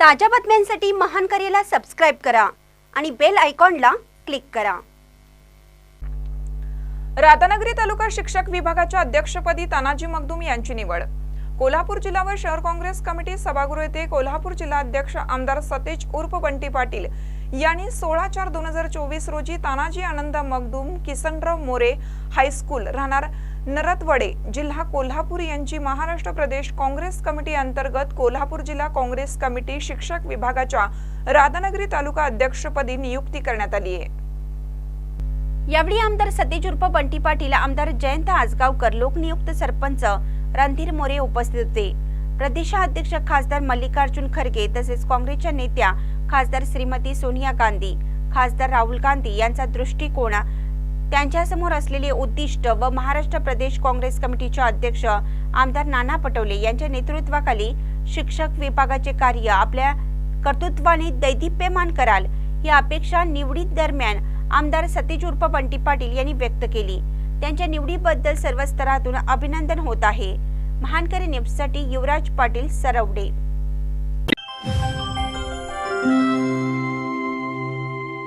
ताज्या बातम्यांसाठी महान करेला सबस्क्राईब करा आणि बेल आयकॉनला क्लिक करा. राधानगरी तालुका शिक्षक विभागाच्या अध्यक्षपदी तानाजी मगदूम यांची निवड. कोल्हापूर जिल्हा व शहर काँग्रेस कमिटी सभागृह येथे कोल्हापूर जिल्हा अध्यक्ष आमदार सतेज उर्फ बंटी पाटील यांनी सोळा चार दोन हजार चोवीस रोजी तानाजी आनंद मगदूम किसनराव मोरे हायस्कूल राहणार नरतवडे जिल्हा कोल्हापूर यांची महाराष्ट्र प्रदेश काँग्रेस कमिटी अंतर्गत कोल्हापूर जिल्हा काँग्रेस कमिटी शिक्षक विभागाच्या राधानगरी तालुका अध्यक्षपदी नियुक्ती करण्यात आली आहे. यावेळी आमदार सतीज उर्फ बंटी पाटील आमदार जयंत आजगावकर लोकनियुक्त सरपंच रणधीर मोरे उपस्थित होते. प्रदेशाध्यक्ष खासदार मल्लिकार्जुन खरगे तसेच काँग्रेसच्या नेत्या खासदार श्रीमती सोनिया गांधी खासदार राहुल गांधी यांचा दृष्टिकोन त्यांच्यासमोर असलेले उद्दिष्ट व महाराष्ट्र प्रदेश काँग्रेस कमिटीचे अध्यक्ष आमदार नाना पटोले यांच्या नेतृत्वाखाली शिक्षक विभागाचे कार्य आपल्या कर्तृत्वाने दैदिप्यमान कराल ही अपेक्षा निवडीत दरम्यान आमदार सतीश उर्फ बंटी पाटील यांनी व्यक्त केली. त्यांच्या निवडीबद्दल सर्व स्तरातून अभिनंदन होत आहे. महानकरी न्यूजसाठी युवराज पाटील सरवडे.